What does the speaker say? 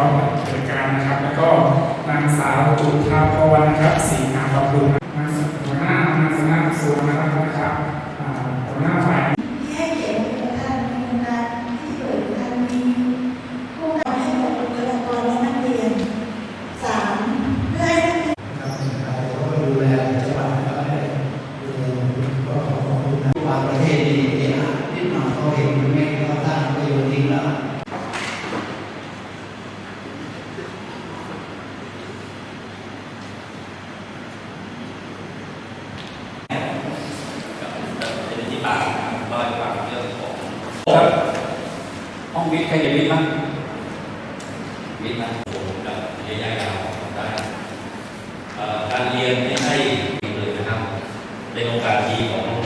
้องเกิดการนะครับ แล้วก็นางสาวจุฑาพรนะครับสีงามบำรุงนางหัวหน้านางสนามสุวรรณรัตน์นะครับอ่าหัวหน้าฝ่าย ที่ให้เกียรติประธานในโครงการที่เปิดการมีผู้นำให้กับบุคลากรและนักเรียนสามเพื่อให้นักเรียน ครับเราก็ดูแลจังหวัดก็ได้ดูแลก็ขอขอบคุณนะบางประเทศนี่เนี่ยนิดหน่อยเขาเห็นมันไม่เข้าท่าก็โยนทิ้งแล้ว เป็นที่ากเล่าให้ฟังเรื่องของห้องวิทย์ใครจะวิทย์บ้างวิทย์นะผมกับยายะยาวได้การเรียนไม่ใช่เลยนะครับในโอกาสดีของ